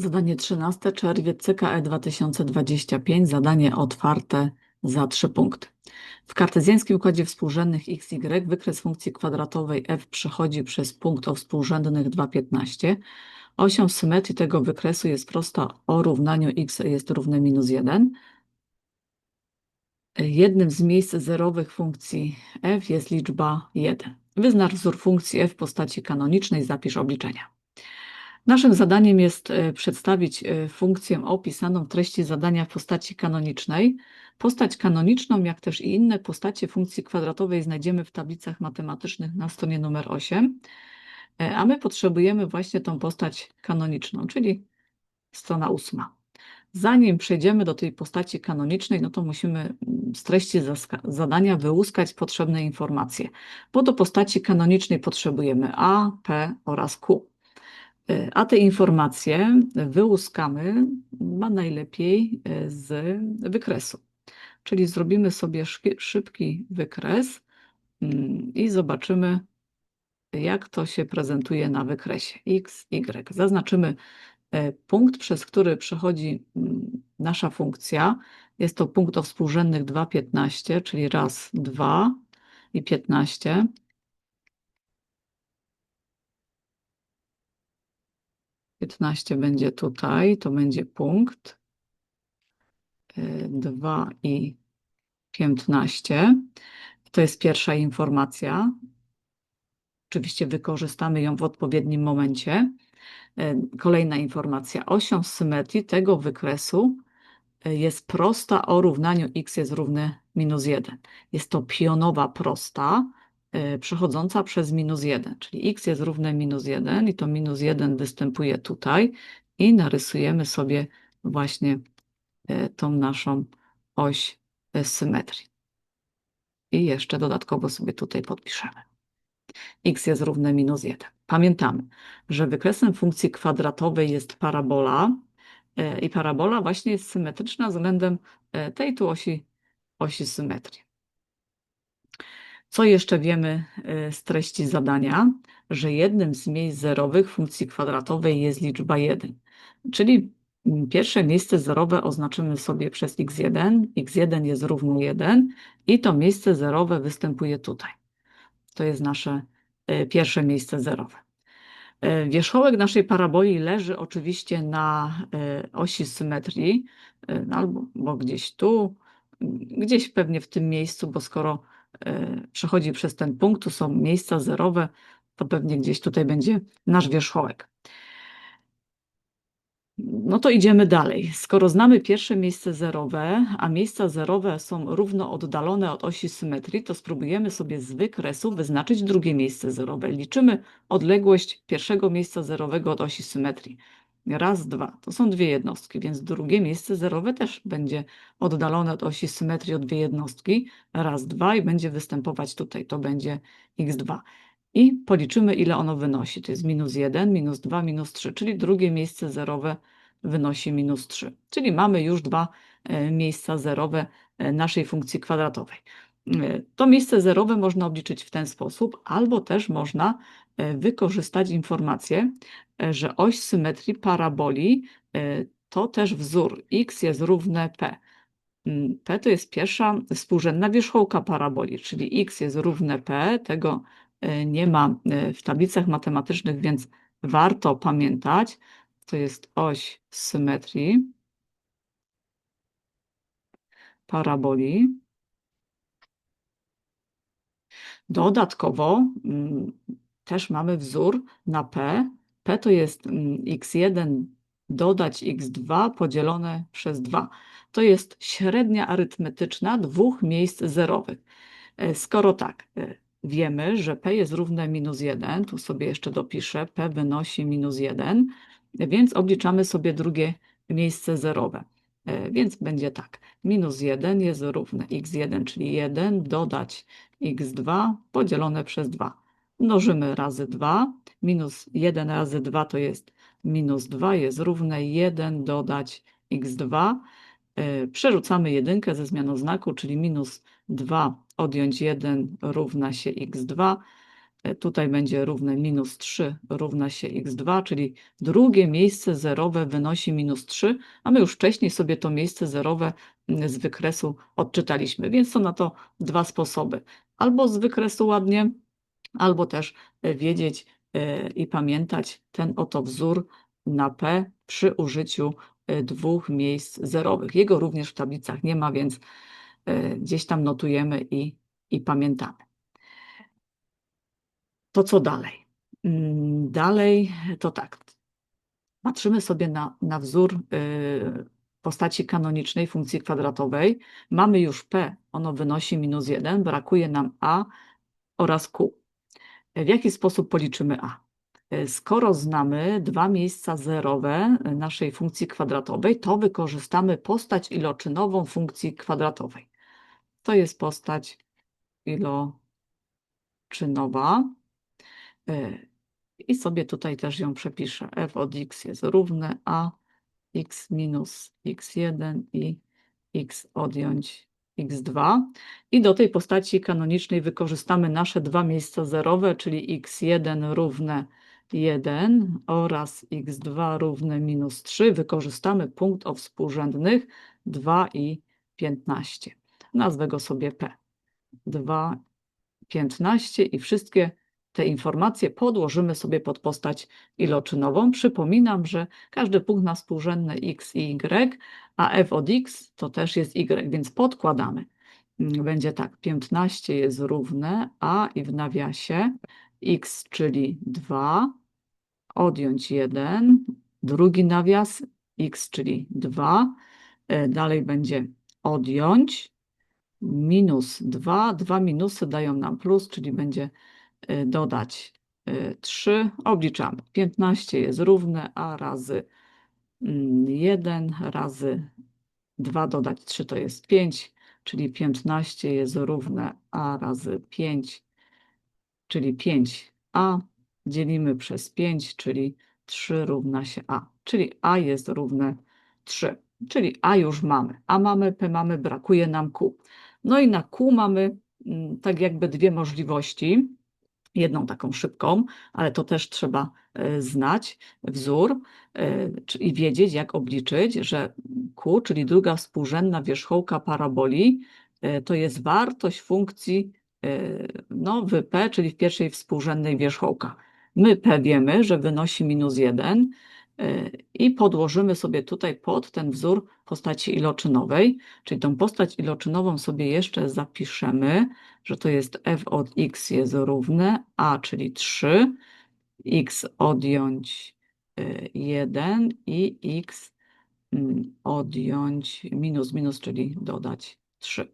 Zadanie 13, czerwiec, CKE 2025, zadanie otwarte za 3 punkty. W kartezjańskim układzie współrzędnych xy wykres funkcji kwadratowej f przechodzi przez punkt o współrzędnych 2,15. Osią symetrii tego wykresu jest prosta o równaniu x jest równe minus 1. Jednym z miejsc zerowych funkcji f jest liczba 1. Wyznacz wzór funkcji f w postaci kanonicznej, zapisz obliczenia. Naszym zadaniem jest e, przedstawić e, funkcję opisaną treści zadania w postaci kanonicznej. Postać kanoniczną, jak też i inne postacie funkcji kwadratowej znajdziemy w tablicach matematycznych na stronie numer 8, e, a my potrzebujemy właśnie tą postać kanoniczną, czyli strona 8. Zanim przejdziemy do tej postaci kanonicznej, no to musimy mm, z treści zadania wyłuskać potrzebne informacje, bo do postaci kanonicznej potrzebujemy A, P oraz Q. E, a te informacje wyłuskamy ma najlepiej e, z wykresu. Czyli zrobimy sobie szybki wykres mm, i zobaczymy, jak to się prezentuje na wykresie x, y. Zaznaczymy e, punkt, przez który przechodzi mm, nasza funkcja. Jest to punkt o współrzędnych 2, 15, czyli raz, dwa i 15. 15 będzie tutaj, to będzie punkt. 2 y, i 15. To jest pierwsza informacja. Oczywiście wykorzystamy ją w odpowiednim momencie. Y, kolejna informacja. Osią symetrii tego wykresu y, jest prosta o równaniu x jest równe minus 1. Jest to pionowa prosta, przechodząca przez minus 1, czyli x jest równe minus 1 i to minus 1 występuje tutaj i narysujemy sobie właśnie y, tą naszą oś symetrii. I jeszcze dodatkowo sobie tutaj podpiszemy. x jest równe minus 1. Pamiętamy, że wykresem funkcji kwadratowej jest parabola y, i parabola właśnie jest symetryczna względem tej tu osi, osi symetrii. Co jeszcze wiemy y, z treści zadania? Że jednym z miejsc zerowych funkcji kwadratowej jest liczba 1. Czyli mm, pierwsze miejsce zerowe oznaczymy sobie przez x1. x1 jest równo 1 i to miejsce zerowe występuje tutaj. To jest nasze y, pierwsze miejsce zerowe. Y, wierzchołek naszej paraboli leży oczywiście na osi symetrii, albo gdzieś tu, gdzieś pewnie w tym miejscu, bo skoro E, przechodzi przez ten punkt, tu są miejsca zerowe, to pewnie gdzieś tutaj będzie nasz wierzchołek. No to idziemy dalej. Skoro znamy pierwsze miejsce zerowe, a miejsca zerowe są równo oddalone od osi symetrii, to spróbujemy sobie z wykresu wyznaczyć drugie miejsce zerowe. Liczymy odległość pierwszego miejsca zerowego od osi symetrii. Raz, dwa. To są dwie jednostki, więc drugie miejsce zerowe też będzie oddalone od osi symetrii o dwie jednostki. Raz, dwa i będzie występować tutaj. To będzie x2. I policzymy, ile ono wynosi. To jest minus 1, minus 2, minus 3, czyli drugie miejsce zerowe wynosi minus 3. Czyli mamy już dwa e, miejsca zerowe e, naszej funkcji kwadratowej. E, to miejsce zerowe można obliczyć w ten sposób, albo też można wykorzystać informację, że oś symetrii paraboli e, to też wzór x jest równe p. Mm, p to jest pierwsza współrzędna wierzchołka paraboli, czyli x jest równe p. Tego e, nie ma e, w tablicach matematycznych, więc warto pamiętać. To jest oś symetrii paraboli. Dodatkowo mm, też mamy wzór na p, P to jest mm, x1 dodać x2 podzielone przez 2. To jest średnia arytmetyczna dwóch miejsc zerowych. E, skoro tak, e, wiemy, że p jest równe minus 1, tu sobie jeszcze dopiszę, p wynosi minus 1, więc obliczamy sobie drugie miejsce zerowe. E, więc będzie tak, minus 1 jest równe x1, czyli 1 dodać x2 podzielone przez 2 mnożymy razy 2, minus 1 razy 2 to jest minus 2, jest równe 1 dodać x2. E, przerzucamy jedynkę ze zmianą znaku, czyli minus 2 odjąć 1 równa się x2. Tutaj będzie równe minus 3 równa się x2, czyli drugie miejsce zerowe wynosi minus 3, a my już wcześniej sobie to miejsce zerowe mm, z wykresu odczytaliśmy, więc są na to dwa sposoby. Albo z wykresu ładnie, albo też e, wiedzieć e, i pamiętać ten oto wzór na P przy użyciu e, dwóch miejsc zerowych. Jego również w tablicach nie ma, więc gdzieś tam notujemy i, i pamiętamy. To co dalej? Mm, Dalej to tak. Patrzymy sobie na, na wzór y, postaci kanonicznej funkcji kwadratowej. Mamy już p, ono wynosi minus 1, brakuje nam a oraz q. W jaki sposób policzymy a? Y, Skoro znamy dwa miejsca zerowe naszej funkcji kwadratowej, to wykorzystamy postać iloczynową funkcji kwadratowej. To jest postać iloczynowa. Y, I sobie tutaj też ją przepiszę. f od x jest równe a x minus x1 i x odjąć x2. I do tej postaci kanonicznej wykorzystamy nasze dwa miejsca zerowe, czyli x1 równe 1 oraz x2 równe minus 3. Wykorzystamy punkt o współrzędnych 2 i 15. Nazwę go sobie p. 2, 15 i wszystkie te informacje podłożymy sobie pod postać iloczynową. Przypominam, że każdy punkt ma współrzędne x i y, a f od x to też jest y, więc podkładamy. Mm, Będzie tak, 15 jest równe a i w nawiasie x, czyli 2, odjąć 1, drugi nawias x, czyli 2, e, dalej będzie odjąć minus 2, dwa minusy dają nam plus, czyli będzie dodać y, 3, obliczamy. 15 jest równe a razy mm, 1 razy 2 dodać 3 to jest 5, czyli 15 jest równe a razy 5, czyli 5a dzielimy przez 5, czyli 3 równa się a, czyli a jest równe 3, czyli a już mamy, a mamy, p mamy, brakuje nam q. No i na Q mamy mm, tak jakby dwie możliwości. Jedną taką szybką, ale to też trzeba e, znać wzór e, i wiedzieć, jak obliczyć, że Q, czyli druga współrzędna wierzchołka paraboli, e, to jest wartość funkcji e, no, w P, czyli w pierwszej współrzędnej wierzchołka. My P wiemy, że wynosi minus 1 e, i podłożymy sobie tutaj pod ten wzór postaci iloczynowej, czyli tą postać iloczynową sobie jeszcze zapiszemy, że to jest f od x jest równe a, czyli 3, x odjąć y, 1 i x mm, odjąć minus minus, czyli dodać 3.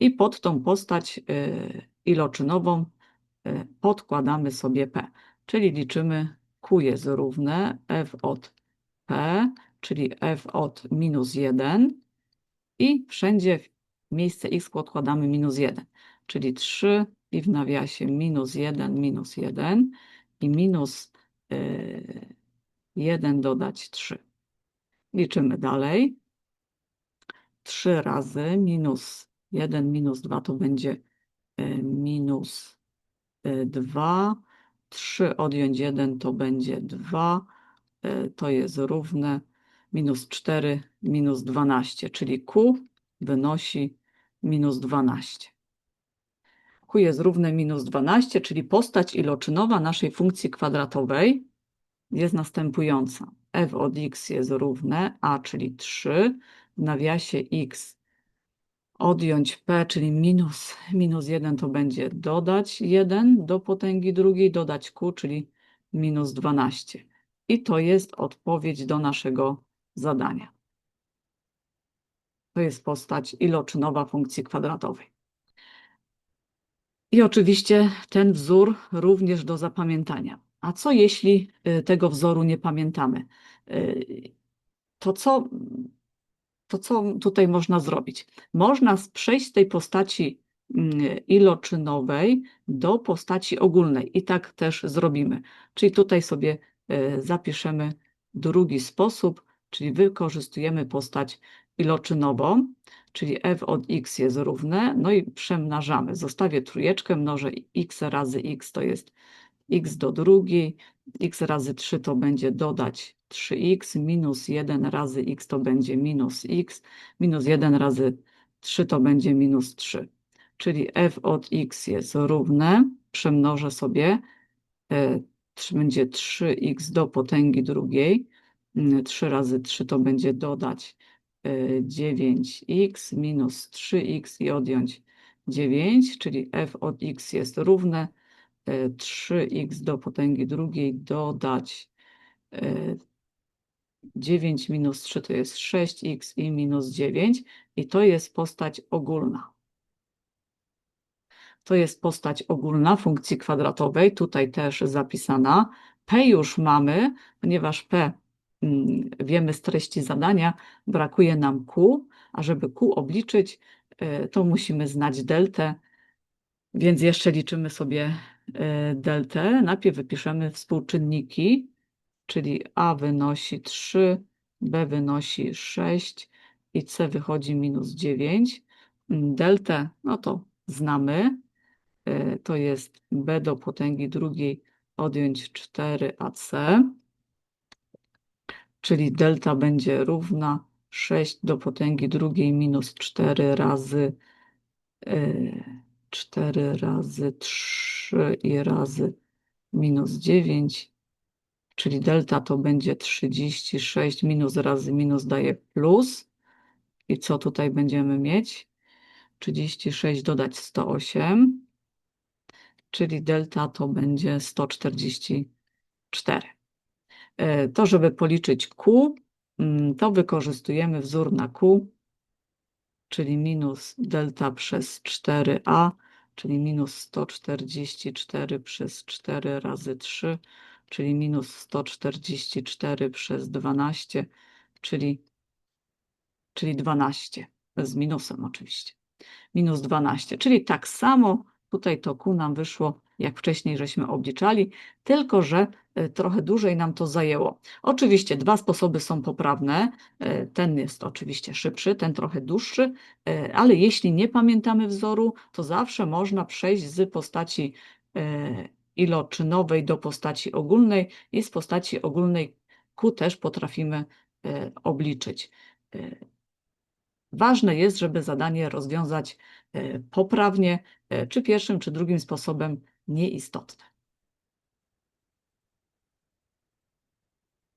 I pod tą postać y, iloczynową podkładamy sobie p, czyli liczymy q jest równe f od p, czyli f od minus 1 i wszędzie w miejsce x podkładamy minus 1, czyli 3 i w nawiasie minus 1, minus 1 i minus y, 1 dodać 3. Liczymy dalej. 3 razy minus 1 minus 2 to będzie y, minus y, 2. 3 odjąć 1 to będzie 2. y, To jest równe minus 4 minus 12, czyli Q wynosi minus 12. Q jest równe minus 12, czyli postać iloczynowa naszej funkcji kwadratowej jest następująca. f od x jest równe a, czyli 3, w nawiasie x odjąć p, czyli minus, minus 1 to będzie dodać 1 do potęgi drugiej, dodać q, czyli minus 12. I to jest odpowiedź do naszego zadania. To jest postać iloczynowa funkcji kwadratowej. I oczywiście ten wzór również do zapamiętania. A co jeśli y, tego wzoru nie pamiętamy? Y, To co, to co tutaj można zrobić? Można przejść z tej postaci mm, iloczynowej do postaci ogólnej i tak też zrobimy. Czyli tutaj sobie y, zapiszemy drugi sposób, czyli wykorzystujemy postać iloczynową. czyli f od x jest równe, no i przemnażamy. Zostawię trójeczkę, mnożę x razy x to jest x do drugiej, x razy 3 to będzie dodać 3x, minus 1 razy x to będzie minus x, minus 1 razy 3 to będzie minus 3. Czyli f od x jest równe, przemnożę sobie, e, będzie 3x do potęgi drugiej, Mm, 3 razy 3 to będzie dodać e, 9x minus 3x i odjąć 9, czyli f od x jest równe e, 3x do potęgi drugiej dodać e, 9 minus 3 to jest 6x i minus 9 i to jest postać ogólna. To jest postać ogólna funkcji kwadratowej, tutaj też zapisana. P już mamy, ponieważ P mm, wiemy z treści zadania, brakuje nam Q, a żeby Q obliczyć, y, to musimy znać deltę, więc jeszcze liczymy sobie y, deltę. Najpierw wypiszemy współczynniki, czyli A wynosi 3, B wynosi 6 i C wychodzi minus 9. Mm, Deltę, no to znamy, y, to jest B do potęgi drugiej odjąć 4AC, czyli delta będzie równa 6 do potęgi drugiej minus 4 razy y, 4 razy 3 i razy minus 9, czyli delta to będzie 36 minus razy minus daje plus. I co tutaj będziemy mieć? 36 dodać 108, czyli delta to będzie 144. E, To, żeby policzyć Q, mm, to wykorzystujemy wzór na Q, czyli minus delta przez 4a, czyli minus 144 przez 4 razy 3, czyli minus 144 przez 12, czyli, czyli 12, z minusem oczywiście. Minus 12, czyli tak samo tutaj to Q nam wyszło, jak wcześniej żeśmy obliczali, tylko że e, trochę dłużej nam to zajęło. Oczywiście dwa sposoby są poprawne. E, Ten jest oczywiście szybszy, ten trochę dłuższy, e, ale jeśli nie pamiętamy wzoru, to zawsze można przejść z postaci iloczynowej do postaci ogólnej i z postaci ogólnej Q też potrafimy obliczyć. Ważne jest, żeby zadanie rozwiązać e, poprawnie, e, czy pierwszym, czy drugim sposobem nieistotne.